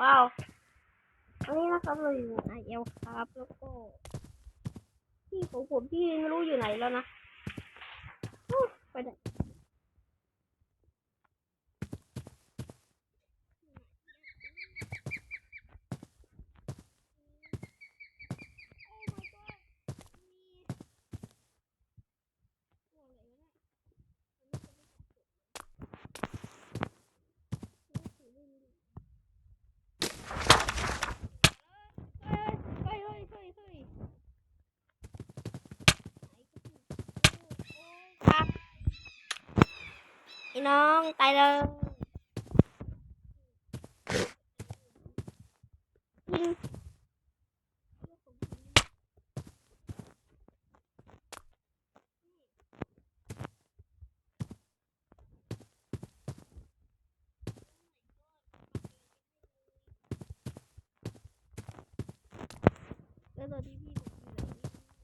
ว้าวอันนี้นะครับเราอยู่ไอเอลครับแล้วก็ที่ของผมที่ไม่รู้อยู่ไหนแล้วนะไปไหนเฮ้ยเฮ้ยเฮ้ยเฮ้ยเฮ้ยครับ พี่น้องตายเลยงแล้วตอนที่พี่ผมอยู่ไหนเหรอ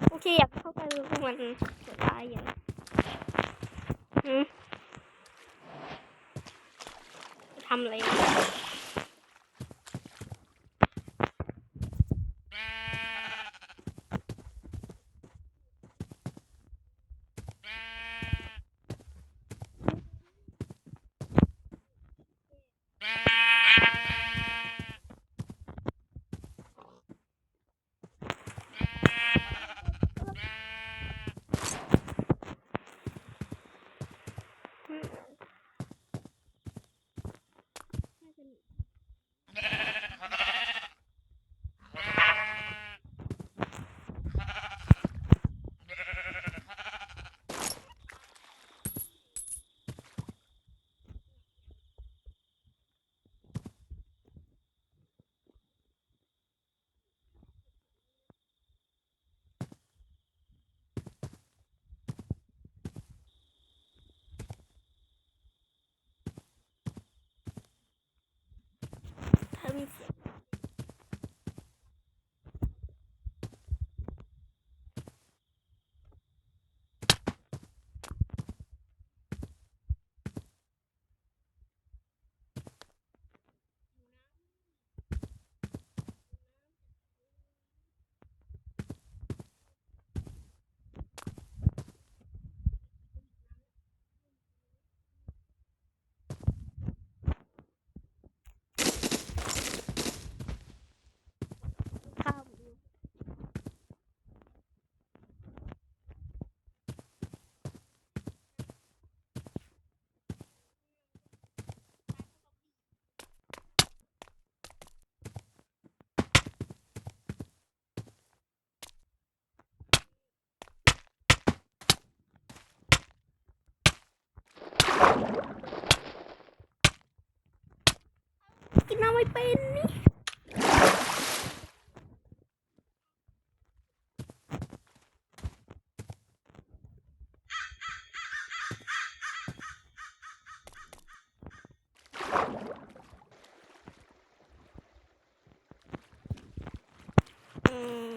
โอเคอยากเข้าไปดูพวกมันจะตายอย่างทำอะไร that. กินน้ำไม่เป็นนี่ อืม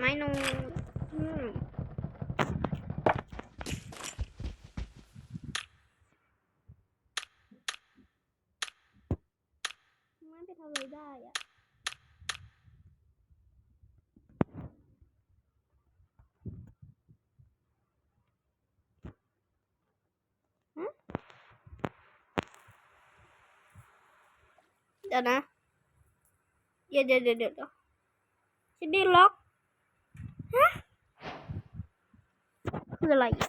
ไม้หนูอืมไม้ไปทำอะไรได้อะฮะ เดี๋ยวนะเดี๋ยวเดี๋ยวเดี๋ยวเดี๋ยวชิดดี้ล็อก ฮะ คืออะไรอะ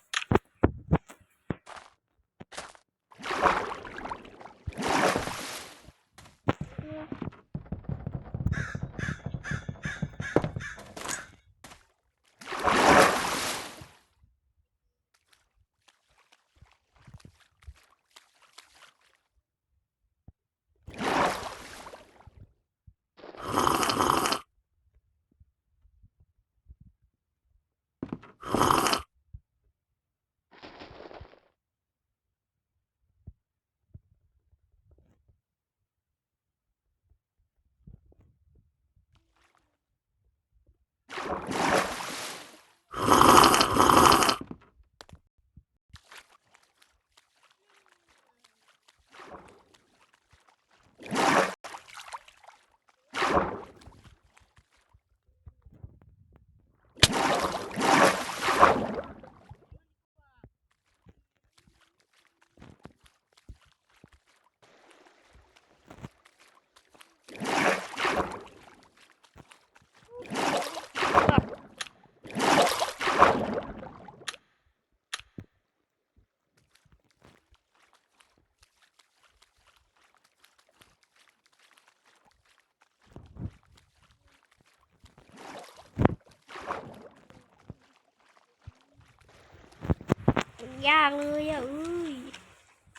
มัน ยากเลยอะเอ้ย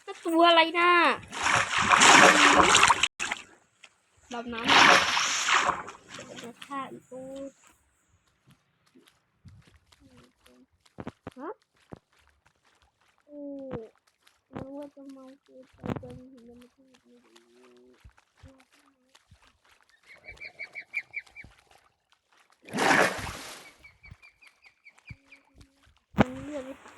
นั่นตัวอะไรน่ะดำน้ำจะฆ่าอีกตัวฮะโอ้นึกว่าจะมาเกินไปจนถึงจะมาพูดไม่ดีมันเลือดไม่ไหล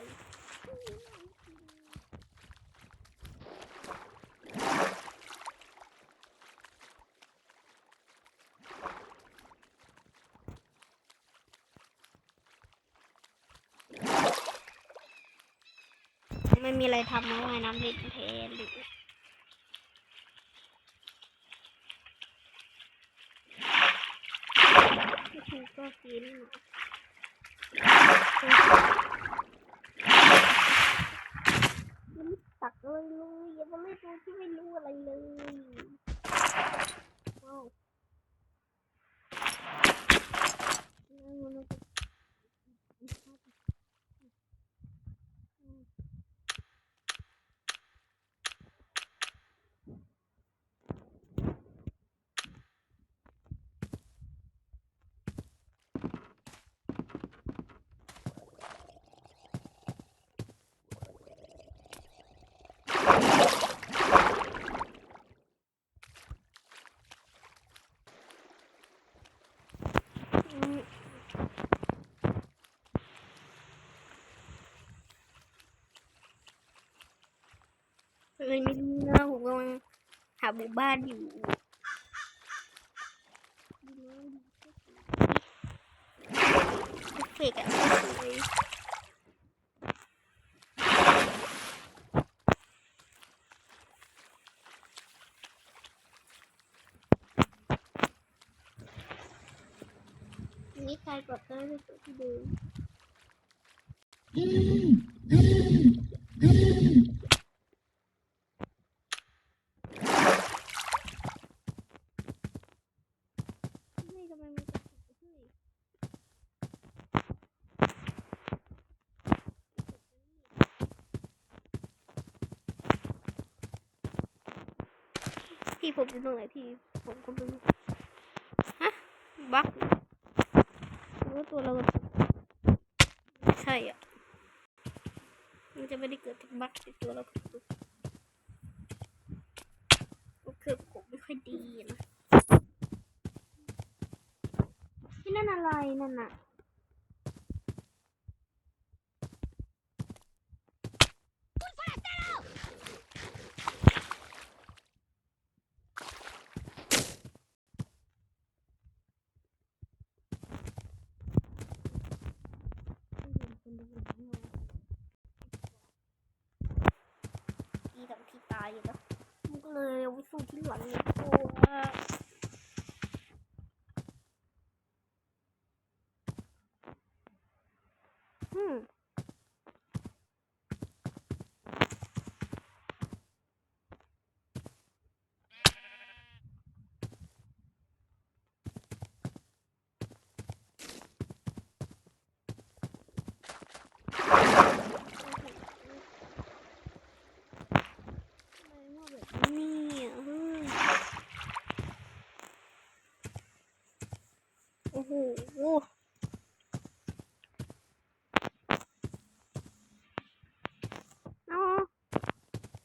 ไม่มีอะไรทำนะว่ายน้ำเล่นเพลหรือก็คือก็กินยังไม่ตักเลยเลยอย่ามาเล่นตัวที่ไม่รู้อะไรเลยว้าวแล้วมันก็อืม เลยไม่รู้นะผมกำลังหาบุบ้านอยู่เฟกอะสวยนี่ใครกดได้ ที่สุดที่ทำไมมันกระตุกเฮ้ยพี่ผมอยู่ตรงไหนพี่ผมก็ไม่รู้ฮะบักหรือว่า ตัวเรากระตุกไม่ใช่อะ มันจะไม่ได้เกิดจากบักที่ตัวเรากระตุกก็คือผมไม่ค่อยดีนะที่นั่นอะไรนั่นอะ อีกับ ที่ตายอยู่แล้วมันก็เลยเอาไปสู้ที่หลังเลยโอ้อืมทำไมว่าแบบนี้อะเฮ้ย โอ้อ๋อ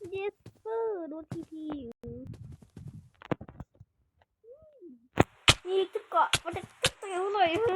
เยสเปอร์โดนทีพีอยู่นี่จะเกาะมันจะเตียวเลยฮึ